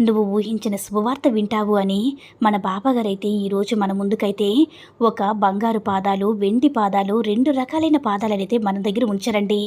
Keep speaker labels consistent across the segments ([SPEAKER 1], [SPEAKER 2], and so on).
[SPEAKER 1] నువ్వు ఊహించిన శుభవార్త వింటావు అని మన బాబాగారైతే ఈరోజు మన ముందుకైతే ఒక బంగారు పాదాలు వెండి పాదాలు రెండు రకాలైన పాదాలనైతే మన దగ్గర ఉంచారండి.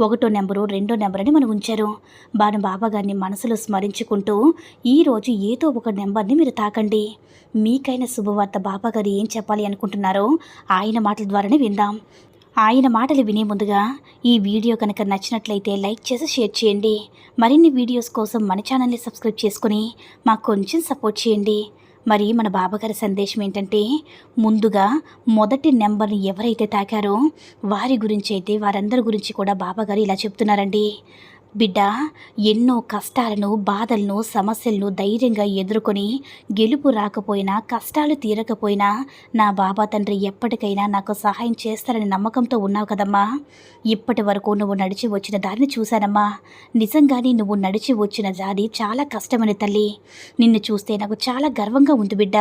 [SPEAKER 1] ఒకటో నెంబరు రెండో నెంబర్ అని మనం ఉంచారు. మన బాబాగారిని మనసులో స్మరించుకుంటూ ఈరోజు ఏదో ఒక నెంబర్ని మీరు తాకండి. మీకైన శుభవార్త బాబాగారు ఏం చెప్పాలి అనుకుంటున్నారో ఆయన మాటల ద్వారానే విందాం. ఆయన మాటలు వినే ముందుగా ఈ వీడియో కనుక నచ్చినట్లయితే లైక్ చేసి షేర్ చేయండి. మరిన్ని వీడియోస్ కోసం మన ఛానల్ని సబ్స్క్రైబ్ చేసుకుని మాకు కొంచెం సపోర్ట్ చేయండి. మరి మన బాబాగారి సందేశం ఏంటంటే ముందుగా మొదటి నెంబర్ని ఎవరైతే తాకారో వారి గురించి అయితే వారందరి గురించి కూడా బాబాగారు ఇలా చెప్తున్నారండి. బిడ్డ ఎన్నో కష్టాలను బాధలను సమస్యలను ధైర్యంగా ఎదుర్కొని గెలుపు రాకపోయినా కష్టాలు తీరకపోయినా నా బాబా తండ్రి ఎప్పటికైనా నాకు సహాయం చేస్తారని నమ్మకంతో ఉన్నావు కదమ్మా. ఇప్పటి వరకు నువ్వు నడిచి వచ్చిన దారిని చూశానమ్మా. నిజంగానే నువ్వు నడిచి వచ్చిన దారి చాలా కష్టమని తల్లి. నిన్ను చూస్తే నాకు చాలా గర్వంగా ఉంది బిడ్డ.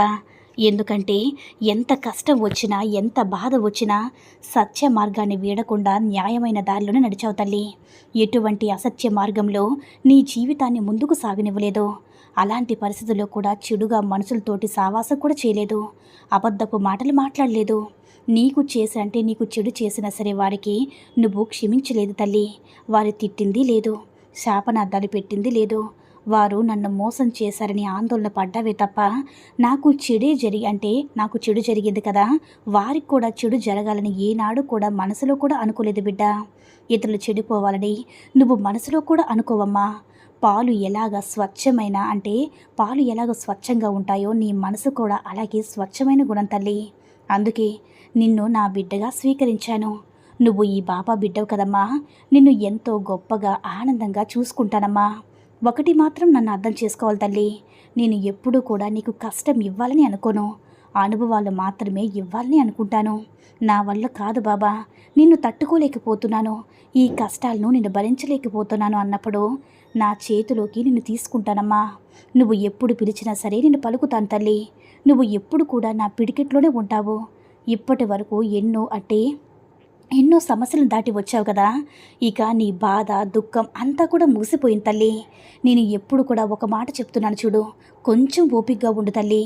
[SPEAKER 1] ఎందుకంటే ఎంత కష్టం వచ్చినా ఎంత బాధ వచ్చినా సత్య మార్గాన్ని వీడకుండా న్యాయమైన దారిలోనే నడిచావు తల్లి. ఎటువంటి అసత్య మార్గంలో నీ జీవితాన్ని ముందుకు సాగనివ్వలేదు. అలాంటి పరిస్థితుల్లో కూడా చెడుగా మనుషులతోటి సావాసం కూడా చేయలేదు. అబద్ధపు మాటలు మాట్లాడలేదు. నీకు చేసి అంటే నీకు చెడు చేసినా సరే వారికి నువ్వు క్షమించలేదు తల్లి. వారి తిట్టింది లేదు. శాపనార్థాలు పెట్టింది లేదు. వారు నన్ను మోసం చేశారని ఆందోళన పడ్డావే తప్ప నాకు చెడే జరిగి అంటే నాకు చెడు జరిగింది కదా వారికి కూడా చెడు జరగాలని ఏనాడు కూడా మనసులో కూడా అనుకోలేదు బిడ్డ. ఇతరులు చెడిపోవాలని నువ్వు మనసులో కూడా అనుకోవమ్మా. పాలు ఎలాగ స్వచ్ఛమైన అంటే పాలు ఎలాగ స్వచ్ఛంగా ఉంటాయో నీ మనసు కూడా అలాగే స్వచ్ఛమైన గుణం తల్లి. అందుకే నిన్ను నా బిడ్డగా స్వీకరించాను. నువ్వు ఈ బాబా బిడ్డవు కదమ్మా. నిన్ను ఎంతో గొప్పగా ఆనందంగా చూసుకుంటానమ్మా. ఒకటి మాత్రం నన్ను అర్థం చేసుకోవాలి తల్లి. నేను ఎప్పుడూ కూడా నీకు కష్టం ఇవ్వాలని అనుకోను. అనుభవాలు మాత్రమే ఇవ్వాలని అనుకుంటాను. నా వల్ల కాదు బాబా. నిన్ను తట్టుకోలేకపోతున్నాను. ఈ కష్టాలను నేను భరించలేకపోతున్నాను అన్నప్పుడు నా చేతిలోకి నిన్ను తీసుకుంటానమ్మా. నువ్వు ఎప్పుడు పిలిచినా సరే నేను పలుకుతాను తల్లి. నువ్వు ఎప్పుడు కూడా నా పిడికెట్లోనే ఉంటావు. ఇప్పటి వరకు ఎన్నో అంటే ఎన్నో సమస్యలను దాటి వచ్చావు కదా. ఇక నీ బాధ దుఃఖం అంతా కూడా ముగిసిపోయింది తల్లి. నేను ఎప్పుడు కూడా ఒక మాట చెప్తున్నాను చూడు. కొంచెం ఓపికగా ఉండు తల్లి.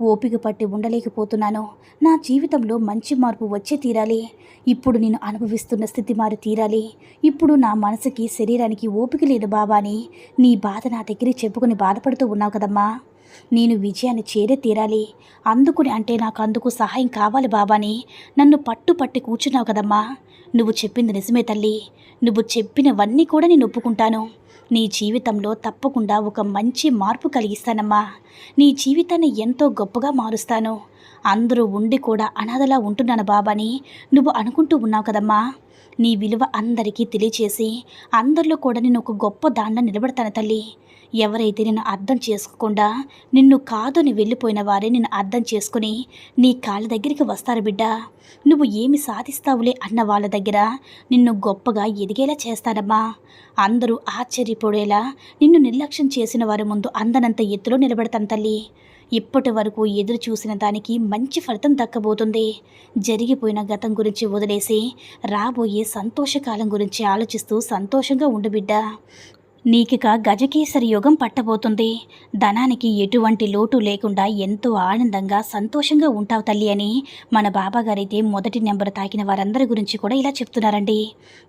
[SPEAKER 1] ఓపిక పట్టి ఉండలేకపోతున్నాను. నా జీవితంలో మంచి మార్పు వచ్చే తీరాలి. ఇప్పుడు నేను అనుభవిస్తున్న స్థితి మారి తీరాలి. ఇప్పుడు నా మనసుకి శరీరానికి ఓపిక లేదు బాబా అని నీ బాధ నా దగ్గర చెప్పుకొని బాధపడుతూ ఉన్నావు కదమ్మా. నేను విజయాన్ని చేరే తీరాలి. అందుకుని అంటే నాకు అందుకు సహాయం కావాలి బాబాని. నన్ను పట్టు పట్టి కూర్చున్నావు కదమ్మా. నువ్వు చెప్పింది నిజమే తల్లి. నువ్వు చెప్పినవన్నీ కూడా నేను ఒప్పుకుంటాను. నీ జీవితంలో తప్పకుండా ఒక మంచి మార్పు కలిగిస్తానమ్మా. నీ జీవితాన్ని ఎంతో గొప్పగా మారుస్తాను. అందరూ ఉండి కూడా అనాథలా ఉంటున్నాను బాబాని. నువ్వు అనుకుంటూ ఉన్నావు కదమ్మా. నీ విలువ అందరికీ తెలియచేసి అందరిలో కూడా నేను ఒక గొప్ప దాంట్లో నిలబడతాను తల్లి. ఎవరైతే నేను అర్థం చేసుకోకుండా నిన్ను కాదని వెళ్ళిపోయిన వారే నిన్ను అర్థం చేసుకుని నీ కాళ్ళ దగ్గరికి వస్తారు బిడ్డ. నువ్వు ఏమి సాధిస్తావులే అన్న వాళ్ళ దగ్గర నిన్ను గొప్పగా ఎదిగేలా చేస్తానమ్మా. అందరూ ఆశ్చర్యపోడేలా నిన్ను నిర్లక్ష్యం చేసిన వారి ముందు అందనంత ఎత్తులో నిలబెడతాను తల్లి. ఇప్పటి వరకు ఎదురు చూసిన దానికి మంచి ఫలితం దక్కబోతుంది. జరిగిపోయిన గతం గురించి వదిలేసి రాబోయే సంతోషకాలం గురించి ఆలోచిస్తూ సంతోషంగా ఉండు బిడ్డ. నీకిక గజకేసరి యోగం పట్టబోతుంది. ధనానికి ఎటువంటి లోటు లేకుండా ఎంతో ఆనందంగా సంతోషంగా ఉంటావు తల్లి అని మన బాబాగారైతే మొదటి నెంబర్ తాకిన వారందరి గురించి కూడా ఇలా చెప్తున్నారండి.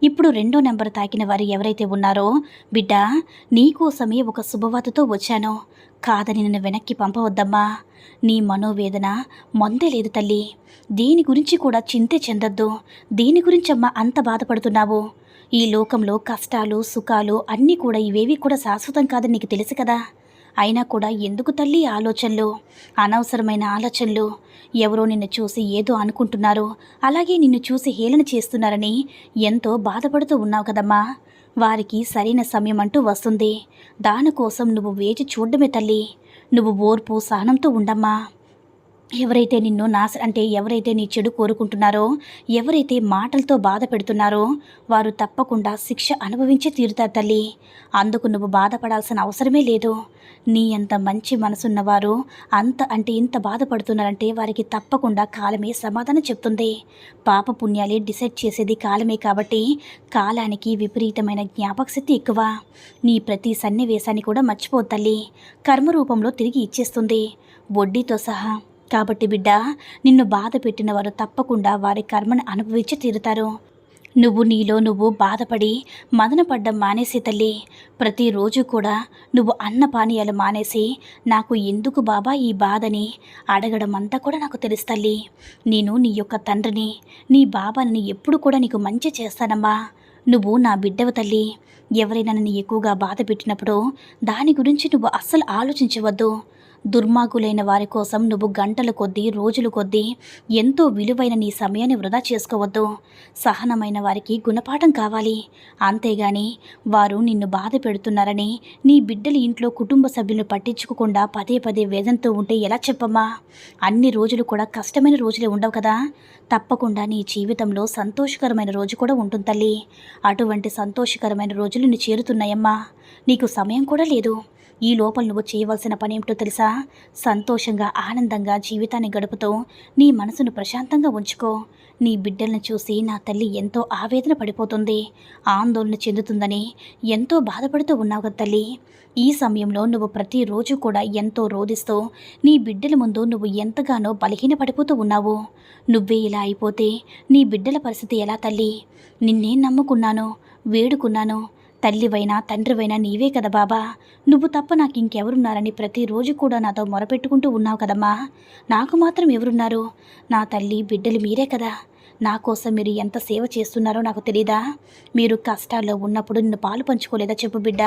[SPEAKER 1] ఇప్పుడు రెండో నెంబర్ తాకిన వారు ఎవరైతే ఉన్నారో బిడ్డ నీకోసమే ఒక శుభవార్తతో వచ్చాను. కాదని నన్ను వెనక్కి పంపవద్దమ్మా. నీ మనోవేదన మొందే లేదు తల్లి. దీని గురించి కూడా చింతే చెందొద్దు. దీని గురించమ్మా అంత బాధపడుతున్నావు. ఈ లోకంలో కష్టాలు సుఖాలు అన్నీ కూడా ఇవేవి కూడా శాశ్వతం కాదని నీకు తెలుసు కదా. అయినా కూడా ఎందుకు తల్లి ఆలోచనలు? అనవసరమైన ఆలోచనలు. ఎవరో నిన్ను చూసి ఏదో అనుకుంటున్నారు. అలాగే నిన్ను చూసి హేళన చేస్తున్నారని ఎంతో బాధపడుతూ ఉన్నావు కదమ్మా. వారికి సరైన సమయం అంటూ వస్తుంది దానికోసం నువ్వు వేచి చూడడమే తల్లి. నువ్వు ఓర్పు సహనంతో ఉండమ్మా. ఎవరైతే నిన్ను నాశ అంటే ఎవరైతే నీ చెడు కోరుకుంటున్నారో ఎవరైతే మాటలతో బాధ పెడుతున్నారో వారు తప్పకుండా శిక్ష అనుభవించి తీరుతారు తల్లి. అందుకు నువ్వు బాధపడాల్సిన అవసరమే లేదు. నీ అంత మంచి మనసున్నవారు అంత అంటే ఇంత బాధపడుతున్నారంటే వారికి తప్పకుండా కాలమే సమాధానం చెప్తుంది. పాప పుణ్యాలే డిసైడ్ చేసేది కాలమే కాబట్టి కాలానికి విపరీతమైన జ్ఞాపకశక్తి ఎక్కువ. నీ ప్రతి సన్నివేశాన్ని కూడా మర్చిపోతల్లి కర్మ రూపంలో తిరిగి ఇచ్చేస్తుంది. వడ్డీతో సహా కాబట్టి బిడ్డ నిన్ను బాధ పెట్టిన వారు తప్పకుండా వారి కర్మను అనుభవించి తీరుతారు. నువ్వు నీలో నువ్వు బాధపడి మదనపడ్డం మానేసి తల్లి. ప్రతిరోజు కూడా నువ్వు అన్న పానీయాలు మానేసి నాకు ఎందుకు బాబా ఈ బాధని అడగడం అంతా కూడా నాకు తెలుసు తల్లి. నేను నీ యొక్క తండ్రిని నీ బాబాని ఎప్పుడు కూడా నీకు మంచి చేస్తానమ్మా. నువ్వు నా బిడ్డవ తల్లి. ఎవరైనా నన్ను ఎక్కువగా బాధ పెట్టినప్పుడు దాని గురించి నువ్వు అస్సలు ఆలోచించవద్దు. దుర్మార్గులైన వారి కోసం నువ్వు గంటల కొద్దీ రోజులు కొద్దీ ఎంతో విలువైన నీ సమయాన్ని వృధా చేసుకోవద్దు. సహనమైన వారికి గుణపాఠం కావాలి. అంతేగాని వారు నిన్ను బాధ పెడుతున్నారని నీ బిడ్డల ఇంట్లో కుటుంబ సభ్యులను పట్టించుకోకుండా పదే పదే వేదంతో ఉంటే ఎలా చెప్పమ్మా? అన్ని రోజులు కూడా కష్టమైన రోజులే ఉండవు కదా? తప్పకుండా నీ జీవితంలో సంతోషకరమైన రోజు కూడా ఉంటుంది తల్లి. అటువంటి సంతోషకరమైన రోజులు నీ చేరుతున్నాయమ్మా. నీకు సమయం కూడా లేదు. ఈ లోపల నువ్వు చేయవలసిన పని ఏమిటో తెలుసా? సంతోషంగా ఆనందంగా జీవితాన్ని గడుపుతూ నీ మనసును ప్రశాంతంగా ఉంచుకో. నీ బిడ్డలను చూసి నా తల్లి ఎంతో ఆవేదన పడిపోతుంది ఆందోళన చెందుతుందని ఎంతో బాధపడుతూ ఉన్నావు కదా తల్లి. ఈ సమయంలో నువ్వు ప్రతిరోజు కూడా ఎంతో రోధిస్తూ నీ బిడ్డల ముందు నువ్వు ఎంతగానో బలహీనపడిపోతూ ఉన్నావు. నువ్వే ఇలా అయిపోతే నీ బిడ్డల పరిస్థితి ఎలా తల్లి? నిన్నే నమ్ముకున్నాను వేడుకున్నాను తల్లివైనా తండ్రివైనా నీవే కదా బాబా. నువ్వు తప్ప నాకు ఇంకెవరున్నారని ప్రతిరోజు కూడా నాతో మొరపెట్టుకుంటూ ఉన్నావు కదమ్మా. నాకు మాత్రం ఎవరున్నారు? నా తల్లి బిడ్డలు మీరే కదా. నా కోసం మీరు ఎంత సేవ చేస్తున్నారో నాకు తెలీదా? మీరు కష్టాల్లో ఉన్నప్పుడు నిన్ను పాలు పంచుకోలేదా చెప్పు బిడ్డ.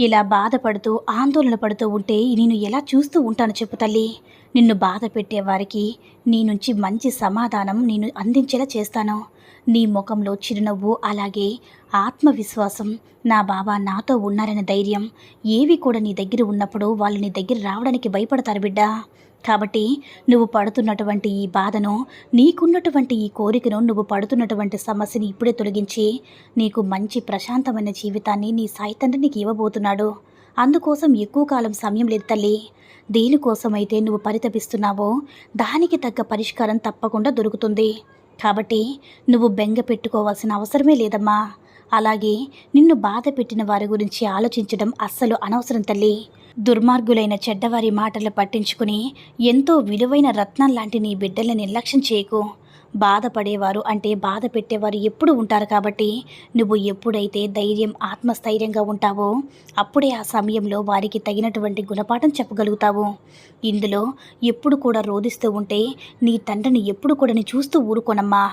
[SPEAKER 1] ఇలా బాధపడుతూ ఆందోళన పడుతూ ఉంటే నేను ఎలా చూస్తూ ఉంటాను చెప్పు తల్లి. నిన్ను బాధ పెట్టే వారికి నీ నుంచి మంచి సమాధానం నేను అందించేలా చేస్తాను. నీ ముఖంలో చిరునవ్వు అలాగే ఆత్మవిశ్వాసం. నా బాబా నాతో ఉన్నారనే ధైర్యం. ఏవి కూడా నీ దగ్గర ఉన్నప్పుడు వాళ్ళు నీ దగ్గర రావడానికి భయపడతారు బిడ్డా. కాబట్టి నువ్వు పడుతున్నటువంటి ఈ బాధను నీకున్నటువంటి ఈ కోరికను నువ్వు పడుతున్నటువంటి సమస్యని ఇప్పుడే తొలగించి నీకు మంచి ప్రశాంతమైన జీవితాన్ని నీ సాయి తండ్రి నీకు ఇవ్వబోతున్నాడు. అందుకోసం ఎక్కువ కాలం సమయం లేదు తల్లి. దేనికోసమైతే నువ్వు పరితపిస్తున్నావో దానికి తగ్గ పరిష్కారం తప్పకుండా దొరుకుతుంది. కాబట్టి నువ్వు బెంగ పెట్టుకోవాల్సిన అవసరమే లేదమ్మా. అలాగే నిన్ను బాధ పెట్టిన వారి గురించి ఆలోచించడం అస్సలు అనవసరం తల్లి. దుర్మార్గులైన చెడ్డవారి మాటలు పట్టించుకుని ఎంతో విలువైన రత్నం లాంటి నీ బిడ్డల్ని నిర్లక్ష్యం చేయకు. బాధపడేవారు అంటే బాధ పెట్టేవారు ఎప్పుడు ఉంటారు కాబట్టి నువ్వు ఎప్పుడైతే ధైర్యం ఆత్మస్థైర్యంగా ఉంటావో అప్పుడే ఆ సమయంలో వారికి తగినటువంటి గుణపాఠం చెప్పగలుగుతావు. ఇందులో ఎప్పుడు కూడా రోధిస్తూ ఉంటే నీ తండ్రిని ఎప్పుడు కూడా నీ చూస్తూ ఊరుకోనమ్మా.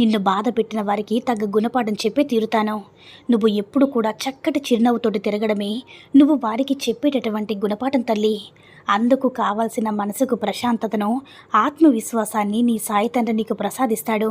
[SPEAKER 1] నిన్ను బాధ పెట్టిన వారికి తగ్గ గుణపాఠం చెప్పే తీరుతాను. నువ్వు ఎప్పుడు కూడా చక్కటి చిరునవ్వుతోటి తిరగడమే. నువ్వు వారికి చెప్పేటటువంటి గుణపాఠం తల్లి. అందుకు కావాల్సిన మనసుకు ప్రశాంతతను ఆత్మవిశ్వాసాన్ని నీ సాయి తండ్రి నీకు ప్రసాదిస్తాడు.